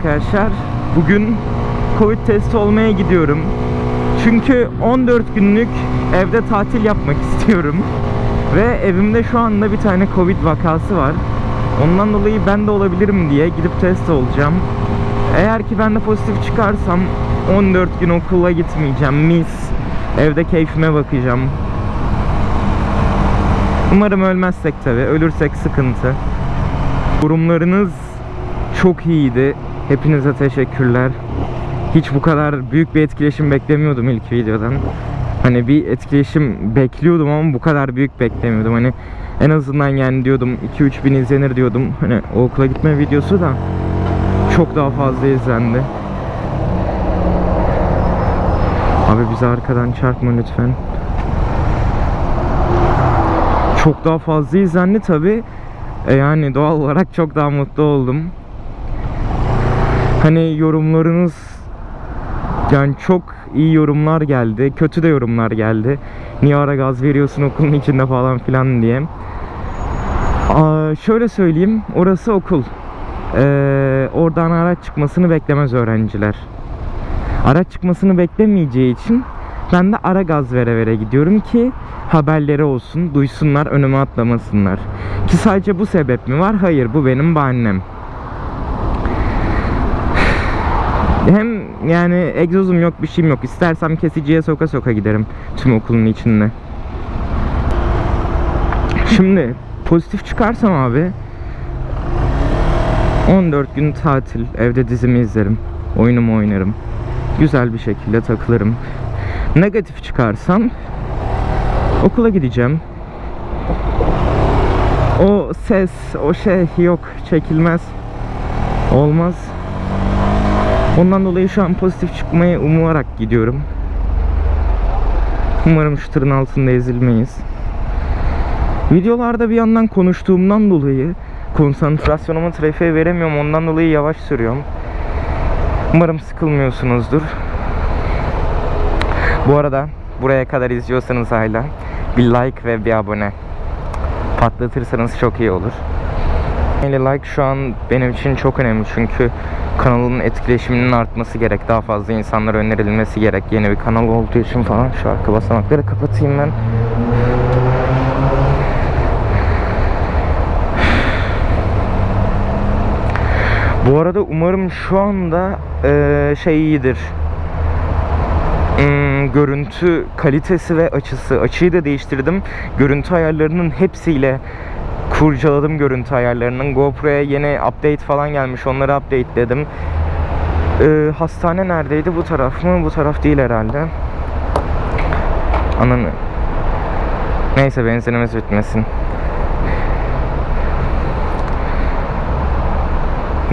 arkadaşlar. Bugün Covid testi olmaya gidiyorum. Çünkü 14 günlük evde tatil yapmak istiyorum. Ve evimde şu anda bir tane Covid vakası var. Ondan dolayı ben de olabilirim diye gidip test olacağım. Eğer ki ben de pozitif çıkarsam 14 gün okula gitmeyeceğim. Mis. Evde keyfime bakacağım. Umarım ölmezsek tabi. Ölürsek sıkıntı. Yorumlarınız çok iyiydi. Hepinize teşekkürler. Hiç bu kadar büyük bir etkileşim beklemiyordum ilk videodan. Hani bir etkileşim bekliyordum ama bu kadar büyük beklemiyordum. Hani en azından yani diyordum 2-3 bin izlenir diyordum. Hani o okula gitme videosu da çok daha fazla izlendi. Abi bize arkadan çarpma lütfen. Çok daha fazla izlendi tabi. E yani doğal olarak çok daha mutlu oldum. Hani yorumlarınız yani çok iyi yorumlar geldi. Kötü de yorumlar geldi. Niye ara gaz veriyorsun okulun içinde falan filan diye. Aa, şöyle söyleyeyim. Orası okul. Ee, oradan araç çıkmasını beklemez öğrenciler. Araç çıkmasını beklemeyeceği için ben de ara gaz vere vere gidiyorum ki haberleri olsun, duysunlar, önüme atlamasınlar. Ki sadece bu sebep mi var? Hayır, bu benim bahanem. Hem yani egzozum yok, bir şeyim yok. İstersem kesiciye soka soka giderim tüm okulun içinde. Şimdi pozitif çıkarsam abi 14 gün tatil, evde dizimi izlerim, oyunumu oynarım. Güzel bir şekilde takılırım. Negatif çıkarsam okula gideceğim. O ses, o şey yok, çekilmez. Olmaz. Ondan dolayı şu an pozitif çıkmayı umuyarak gidiyorum. Umarım şu tırın altında ezilmeyiz. Videolarda bir yandan konuştuğumdan dolayı konsantrasyonumu trafiğe veremiyorum. Ondan dolayı yavaş sürüyorum. Umarım sıkılmıyorsunuzdur. Bu arada buraya kadar izliyorsanız hala bir like ve bir abone patlatırsanız çok iyi olur. Yani like şu an benim için çok önemli çünkü kanalın etkileşiminin artması gerek. Daha fazla insanlara önerilmesi gerek. Yeni bir kanal olduğu için falan şu arka basamakları kapatayım ben. Bu arada umarım şu anda eee, şey iyidir. Hmm, görüntü kalitesi ve açısı. Açıyı da değiştirdim. Görüntü ayarlarının hepsiyle kurcaladım görüntü ayarlarının. GoPro'ya yeni update falan gelmiş. Onları updateledim. Ee, hastane neredeydi? Bu taraf mı? Bu taraf değil herhalde. Ananı. Neyse benzinimiz bitmesin.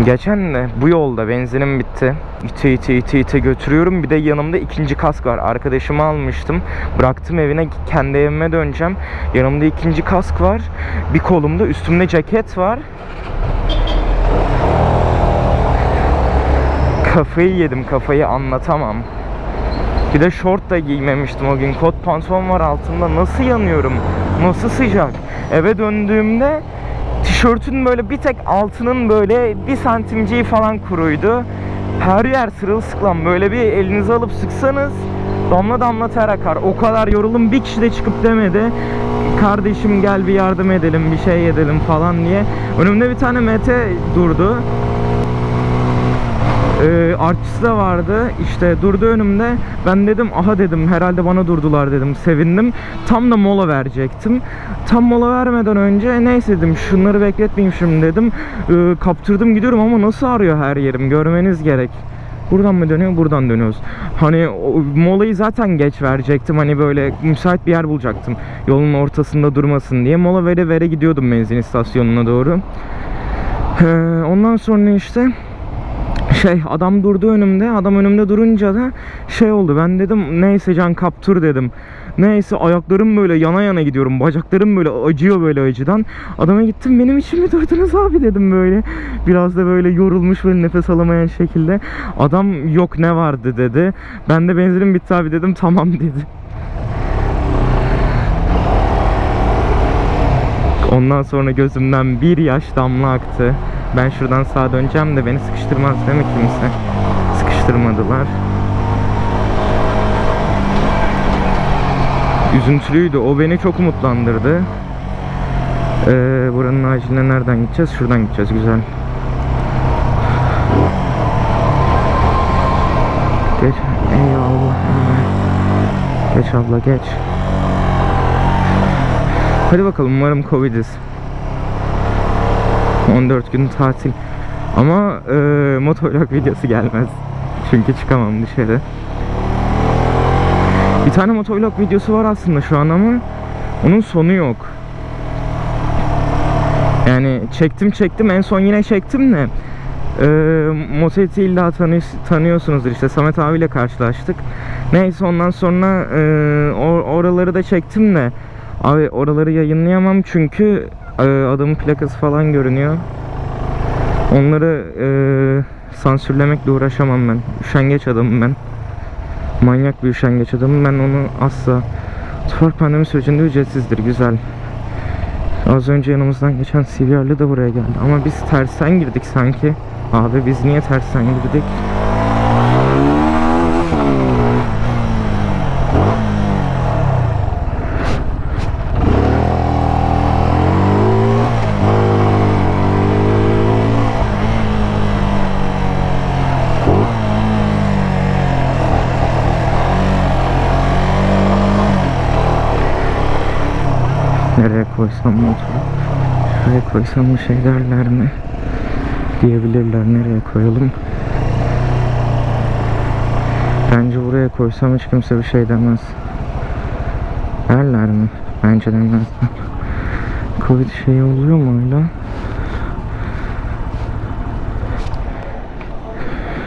Geçen de bu yolda benzinim bitti. İte ite ite ite götürüyorum. Bir de yanımda ikinci kask var. Arkadaşımı almıştım. Bıraktım evine. Kendi evime döneceğim. Yanımda ikinci kask var. Bir kolumda üstümde ceket var. Kafayı yedim. Kafayı anlatamam. Bir de şort da giymemiştim o gün. Kot pantolon var altında. Nasıl yanıyorum? Nasıl sıcak? Eve döndüğümde tişörtün böyle bir tek altının böyle bir santimciği falan kuruydu. Her yer sırılsıklam. Böyle bir elinize alıp sıksanız damla damla ter akar. O kadar yorulum bir kişi de çıkıp demedi. Kardeşim gel bir yardım edelim, bir şey edelim falan diye. Önümde bir tane Mete durdu. Ee, artçısı da vardı. İşte durdu önümde. Ben dedim aha dedim herhalde bana durdular dedim. Sevindim. Tam da mola verecektim. Tam mola vermeden önce neyse dedim şunları bekletmeyeyim şimdi dedim. Ee, kaptırdım gidiyorum ama nasıl arıyor her yerim görmeniz gerek. Buradan mı dönüyor? Buradan dönüyoruz. Hani o, molayı zaten geç verecektim. Hani böyle müsait bir yer bulacaktım. Yolun ortasında durmasın diye. Mola vere vere gidiyordum benzin istasyonuna doğru. Ee, ondan sonra işte şey adam durdu önümde adam önümde durunca da şey oldu. Ben dedim neyse can kaptur dedim. Neyse ayaklarım böyle yana yana gidiyorum bacaklarım böyle acıyor böyle acıdan. Adama gittim benim için mi durdunuz abi? dedim böyle. Biraz da böyle yorulmuş böyle nefes alamayan şekilde. Adam yok ne vardı? dedi. Ben de benzinim bitti abi dedim tamam dedi. Ondan sonra gözümden bir yaş damla aktı. Ben şuradan sağa döneceğim de beni sıkıştırmaz değil mi kimse? Sıkıştırmadılar. Üzüntülüydü. O beni çok umutlandırdı. Ee, buranın aciline nereden gideceğiz? Şuradan gideceğiz. Güzel. Geç. Eyvallah. Geç abla geç. Hadi bakalım umarım Covid'iz. 14 gün tatil. Ama e, motovlog videosu gelmez. Çünkü çıkamam dışarı. Bir tane motovlog videosu var aslında şu an ama onun sonu yok. Yani çektim çektim en son yine çektim de e, Motet'i illa tanı tanıyorsunuzdur işte Samet abiyle karşılaştık. Neyse ondan sonra e, or- oraları da çektim de abi oraları yayınlayamam çünkü adamın plakası falan görünüyor. Onları e, sansürlemekle uğraşamam ben. Üşengeç adamım ben. Manyak bir üşengeç adamım. Ben onu asla Tufak pandemi sürecinde ücretsizdir. Güzel. Az önce yanımızdan geçen CVR'lı da buraya geldi. Ama biz tersten girdik sanki. Abi biz niye tersten girdik? Nereye koysam motoru? Şuraya koysam bir şey derler mi? Diyebilirler. Nereye koyalım? Bence buraya koysam hiç kimse bir şey demez. Derler mi? Bence demezler. Covid şeyi oluyor mu öyle?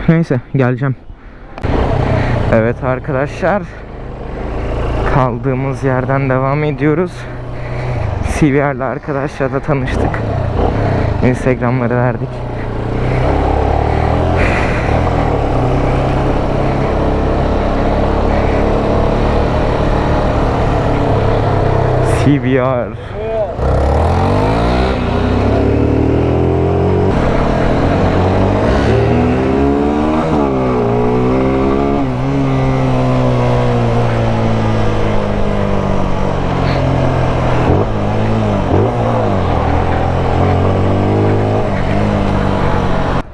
Neyse geleceğim. Evet arkadaşlar. Kaldığımız yerden devam ediyoruz. CVR'la arkadaşlarla tanıştık. Instagram'ları verdik. CVR.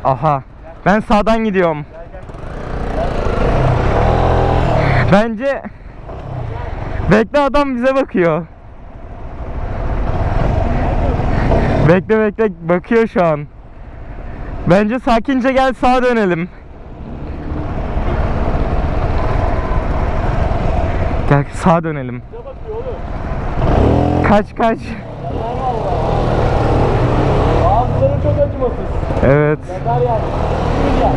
Aha. Ben sağdan gidiyorum. Bence Bekle adam bize bakıyor. Bekle bekle bakıyor şu an. Bence sakince gel sağa dönelim. Gel sağa dönelim. Kaç kaç. Ağızları çok acımasız. Evet. Yeter yani. Güzel.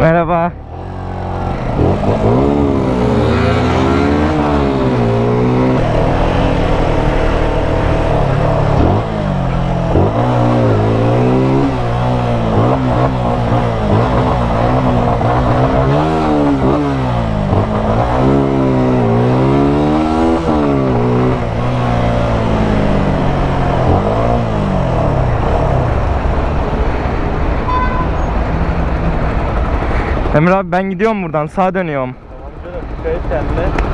Merhaba. Emre abi ben gidiyorum buradan sağa dönüyorum.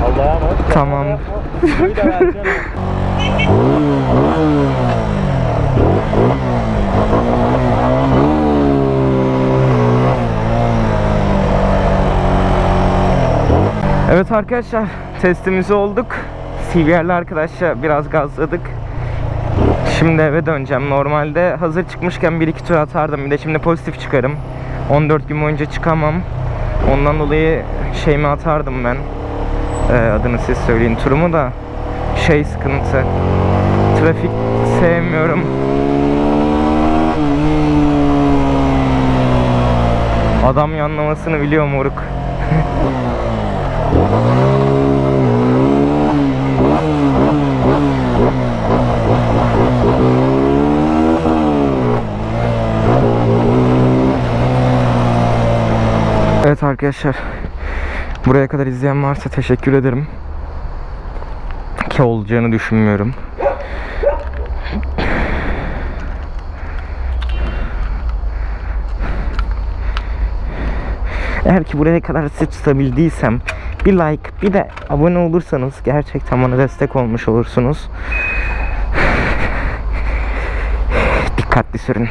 Allah'a. Tamam. Evet arkadaşlar testimizi olduk. CVR'li arkadaşlar biraz gazladık. Şimdi eve döneceğim. Normalde hazır çıkmışken 1-2 tur atardım. Bir de şimdi pozitif çıkarım. 14 gün boyunca çıkamam. Ondan dolayı şeyimi atardım ben. Ee, adını siz söyleyin. Turumu da şey sıkıntı. Trafik sevmiyorum. Adam yanlamasını biliyor moruk. Evet arkadaşlar. Buraya kadar izleyen varsa teşekkür ederim. Ki olacağını düşünmüyorum. Eğer ki buraya kadar sizi tutabildiysem bir like bir de abone olursanız gerçekten bana destek olmuş olursunuz. Dikkatli sürün.